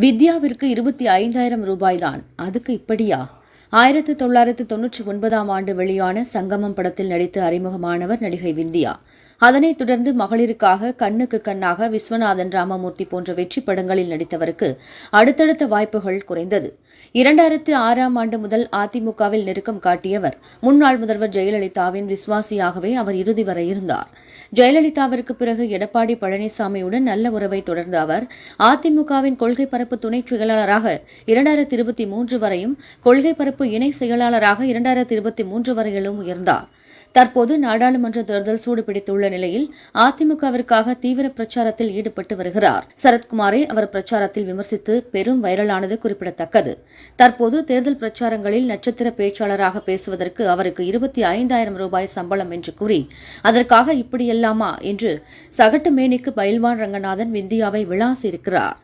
வித்யாவிற்கு இருபத்தி ஐந்தாயிரம் ரூபாய்தான். அதுக்கு இப்படியா? ஆயிரத்தி தொள்ளாயிரத்தி தொன்னூற்றி ஒன்பதாம் ஆண்டு வெளியான சங்கமம் படத்தில் நடித்து அறிமுகமானவர் நடிகை விந்தியா அதனைத் தொடர்ந்து மகளிருக்காக கண்ணுக்கு கண்ணாக விஸ்வநாதன் ராமமூர்த்தி போன்ற வெற்றி படங்களில் நடித்தவருக்கு அடுத்தடுத்த வாய்ப்புகள் குறைந்தது. இரண்டாயிரத்து ஆறாம் ஆண்டு முதல் அதிமுகவில் நெருக்கம் காட்டியவர் முன்னாள் முதல்வர் ஜெயலலிதாவின் விசுவாசியாகவே அவர் இறுதி வரை இருந்தார். ஜெயலலிதாவிற்கு பிறகு எடப்பாடி பழனிசாமியுடன் நல்ல உறவை தொடர்ந்த அவர் அதிமுகவின் கொள்கை பரப்பு துணை செயலாளராக இரண்டாயிரத்தி இருபத்தி மூன்று வரையும் கொள்கை பரப்பு இணை செயலாளராக இரண்டாயிரத்தி இருபத்தி மூன்று வரையிலும் உயர்ந்தார். தற்போது நாடாளுமன்ற தேர்தல் சூடுபிடித்துள்ள நிலையில் அதிமுகவிற்காக தீவிர பிரச்சாரத்தில் ஈடுபட்டு வருகிறார். சரத்குமாரை அவர் பிரச்சாரத்தில் விமர்சித்து பெரும் வைரலானது குறிப்பிடத்தக்கது. தற்போது தேர்தல் பிரச்சாரங்களில் நட்சத்திர பேச்சாளராக பேசுவதற்கு அவருக்கு இருபத்தி ஐந்தாயிரம் ரூபாய் சம்பளம் என்று கூறி அதற்காக இப்படியெல்லாமா? என்று சகட்டு மேனிக்கு பயில்வான் ரங்கநாதன் விந்தியாவை விளாசியிருக்கிறார்.